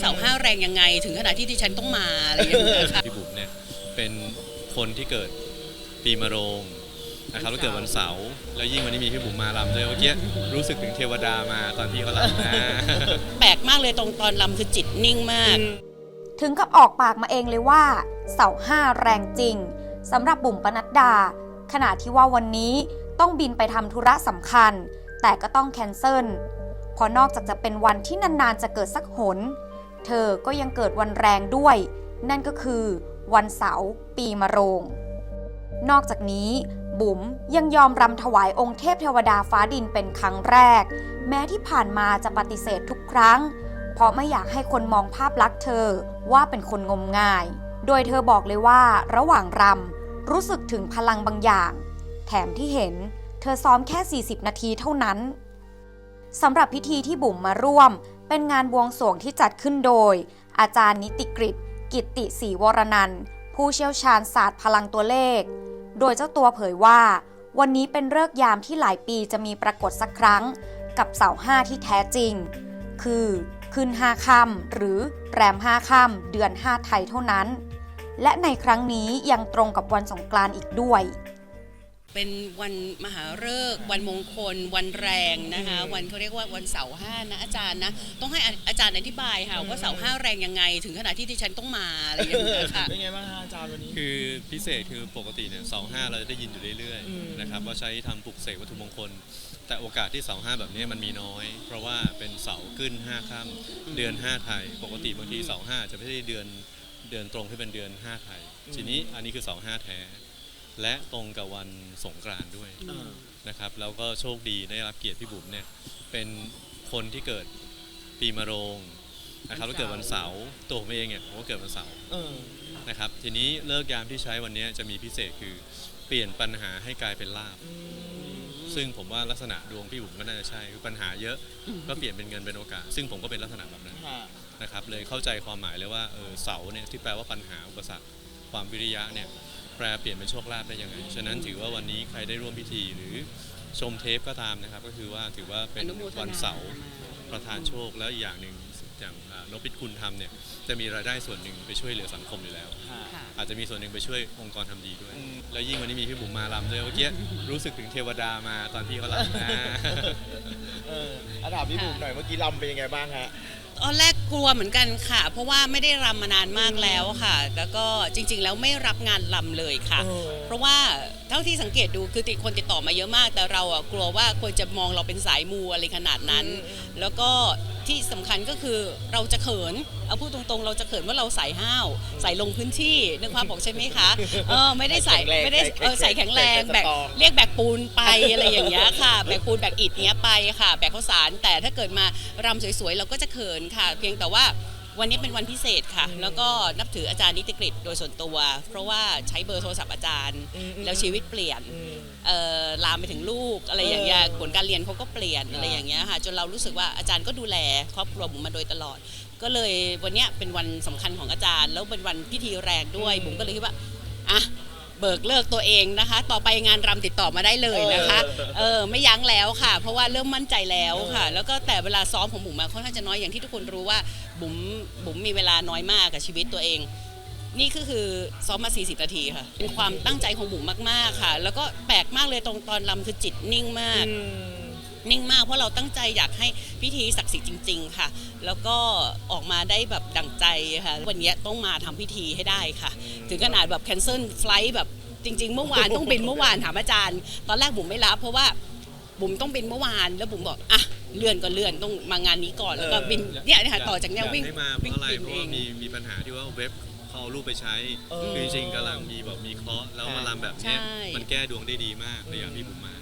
เสาห้าแรงยังไง ถึงขนาดที่ดิฉันต้องมาอะไรอย่างเงี้ยค่ะ พี่บุ๋มเนี่ยเป็นคนที่เกิดปีมะโรงนะครับแล้วเกิดวันเสาร์แล้วยิ่งวันนี้มีพี่บุ๋มมารำด้วยเมื่อกี้รู้สึกถึงเทวดามาตอนที่เขารำนะ แปลกมากเลยตรงตอนลำคือจิตนิ่งมาก ถึงกับออกปากมาเองเลยว่า เสาห้าแรงจริงสำหรับบุ๋มปนัดดา ขณะที่ว่าวันนี้ต้องบินไปทำธุระสำคัญ แต่ก็ต้องแคนเซิลเพราะนอกจากจะเป็นวันที่นานๆจะเกิดสักหน เธอก็ยังเกิดวันแรงด้วย นั่นก็คือวันเสาร์ปีมะโรง นอกจากนี้ บุ๋มยังยอมรำถวายองค์เทพเทวดาฟ้าดินเป็นครั้งแรก แม้ที่ผ่านมาจะปฏิเสธทุกครั้ง เพราะไม่อยากให้คนมองภาพลักษณ์เธอว่าเป็นคนงมงาย โดยเธอบอกเลยว่าระหว่างรำรู้สึกถึงพลังบางอย่าง แถมที่เห็น เธอซ้อมแค่ 40 นาทีเท่านั้นสำหรับพิธีที่บุ๋มมาร่วม เป็นงานบวงสรวงที่จัดขึ้นโดย อาจารย์นิติกฤตกิตติศรีวรนันท์ผู้เชี่ยวชาญศาสตร์พลังตัวเลข โดยเจ้าตัวเผยว่า วันนี้เป็นเลิกยามที่หลายปีจะมีปรากฏสักครั้ง กับเสาห้าที่แท้จริง คือขึ้นห้าค่ำหรือแรมห้าค่ำเดือนห้าไทยเท่านั้น และในครั้งนี้ยังตรงกับวันสงกรานต์อีกด้วย เป็นวันมหาฤกษ์วันมงคล วันแรงนะคะ วันเขาเรียกว่าวันเสาร์ห้านะอาจารย์นะ ต้องให้อาจารย์อธิบายค่ะว่าเสาร์ห้าแรงยังไง ถึงขนาดที่ดิฉันต้องมาอะไรอย่างเงี้ยค่ะเป็นไงบ้างฮะอาจารย์วันนี้ คือพิเศษคือปกติเนี่ยเสาห้าเราจะได้ยินอยู่เรื่อยอืมๆนะครับว่าใช้ทำปลุกเสกวัตถุมงคล แต่โอกาสที่เสาห้าแบบนี้มันมีน้อย เพราะว่าเป็นเสาขึ้นห้าค่ำเดือนห้าไทย ปกติบางทีเสาห้าจะไม่ใช่เดือนเดือนตรงที่เป็นเดือนห้าไทย ทีนี้อันนี้คือเสาห้าแท้ และตรงกับวันสงกรานต์ด้วยอ่านะครับแล้วก็โชคดีได้รับเกียรติพี่บุ๋มเนี่ยเป็นคนที่เกิดปีมะโรงนะครับแล้วเกิดวันเสาร์ตัวผมเองเนี่ยผมก็เกิดวันเสาร์เออนะครับทีนี้เลิกยามที่ใช้วันนี้จะมีพิเศษคือเปลี่ยนปัญหาให้กลายเป็นลาบอืมซึ่งผมว่าลักษณะดวงพี่บุ๋มก็น่าจะใช่คือปัญหาเยอะก็เปลี่ยนเป็นเงินเป็นโอกาส ซึ่งผมก็เป็นลักษณะแบบนั้นค่ะนะครับเลยเข้าใจความหมายเลยว่าเออเสาเนี่ยที่แปลว่าปัญหาอุปสรรคความวิริยะเนี่ย แปลเปลี่ยนเป็นโชคลาภได้ยังไง ฉะนั้นถือว่าวันนี้ใครได้ร่วมพิธีหรือชมเทปก็ตามนะครับ ก็คือว่าถือว่าเป็นอนุโมทนาวันเสาร์ประทานโชคแล้วอีกอย่างหนึ่งอย่างอ่านพิษคุณทำเนี่ยจะมีรายได้ส่วนหนึ่งไปช่วยเหลือสังคมอยู่แล้วค่ะค่ะอาจจะมีส่วนหนึ่งไปช่วยองค์กรทำดีด้วยอืมแล้วยิ่งวันนี้มีพี่บุ๋มมารำด้วยเมื่อกี้รู้สึกถึงเทวดามาตอนที่เขารำนะเอออาถามพี่บุ๋มหน่อยเมื่อกี้ลำเป็นยังไงบ้างฮะ ตอนแรกกลัวเหมือนกันค่ะ เพราะว่าไม่ได้รำมานานมากแล้วค่ะ แล้วก็จริง ๆ แล้วไม่รับงานรำเลยค่ะเออเพราะว่าเท่าที่สังเกตดูคือติดคนติดต่อมาเยอะมาก แต่เราอะกลัวว่าคนจะมองเราเป็นสายมูอะไรขนาดนั้น แล้วก็ที่สำคัญก็คือเราจะเขินเอาพูดตรงๆ เราจะเขินว่าเราสายห้าวสายลงพื้นที่นึกภาพบอกใช่ไหมคะเออไม่ได้สายแข็งแรงไม่ได้เออสายแข็งแรงแข็งแบกสตรองเรียกแบกปูนไปอะไรอย่างเงี้ยค่ะแบกปูนแบกอิฐเนี้ยไปค่ะ แบกข้าวสารแต่ถ้าเกิดมารำสวยๆเราก็จะเขินค่ะ เพียงแต่ว่า วันนี้เป็นวันพิเศษค่ะ แล้วก็นับถืออาจารย์นิติกฤตโดยส่วนตัว เพราะว่าใช้เบอร์โทรศัพท์อาจารย์อืมอืมแล้วชีวิตเปลี่ยนอืมเอ่อลามไปถึงลูกอะไรอย่างเงี้ยเออผลการเรียนเขาก็เปลี่ยนครับอะไรอย่างเงี้ยค่ะจนเรารู้สึกว่าอาจารย์ก็ดูแลครอบครัวบุ๋มมาโดยตลอด ก็เลยวันเนี้ยเป็นวันสำคัญของอาจารย์ แล้วเป็นวันพิธีแรงด้วยบุ๋มก็เลยคิดว่าอะ เบิกเลิกตัวเองนะคะ ต่อไปงานรำติดต่อมาได้เลยนะคะเออไม่ยั้งแล้วค่ะ เพราะว่าเริ่มมั่นใจแล้วค่ะ แล้วก็แต่เวลาซ้อมของบุ๋มอะค่อนข้างจะน้อยอย่างที่ทุกคนรู้ว่าบุ๋มบุ๋มมีเวลาน้อยมากกับชีวิตตัวเอง นี่ก็คือซ้อมมา 40 นาทีค่ะ เป็นความตั้งใจของบุ๋มมากๆค่ะ แล้วก็แปลกมากเลยตรงตอนรำคือจิตนิ่งมากอืมนิ่งมากเพราะเราตั้งใจอยากให้พิธีศักดิ์สิทธิ์จริง ๆ ค่ะ แล้วก็ออกมาได้แบบดั่งใจค่ะ วันนี้ต้องมาทำพิธีให้ได้ค่ะ ถึงขนาดแบบแคนเซิลไฟล์แบบจริง ๆ เมื่อวานต้องบินเมื่อวานถามอาจารย์ ตอนแรกบุ๋มไม่รับเพราะว่าบุ๋มต้องบินเมื่อวาน แล้วบุ๋มบอกอะเลื่อนก็เลื่อนต้องมางานนี้ก่อนแล้วก็บินเนี่ยนะคะต่อจากเนี้ยวิ่งอยได้มาเพวิ่งราะอะไรบินเพราะเอว่าง มีมีปัญหาที่ว่าเว็บเขาเอารูปไปใช้เออคือจริงๆกำลังมีแบบมีเคราะห์แล้วมาลำแบบเนี้ยใช่ มันแก้ดวงได้ดีมากเลยอยากพี่บุ๋มมา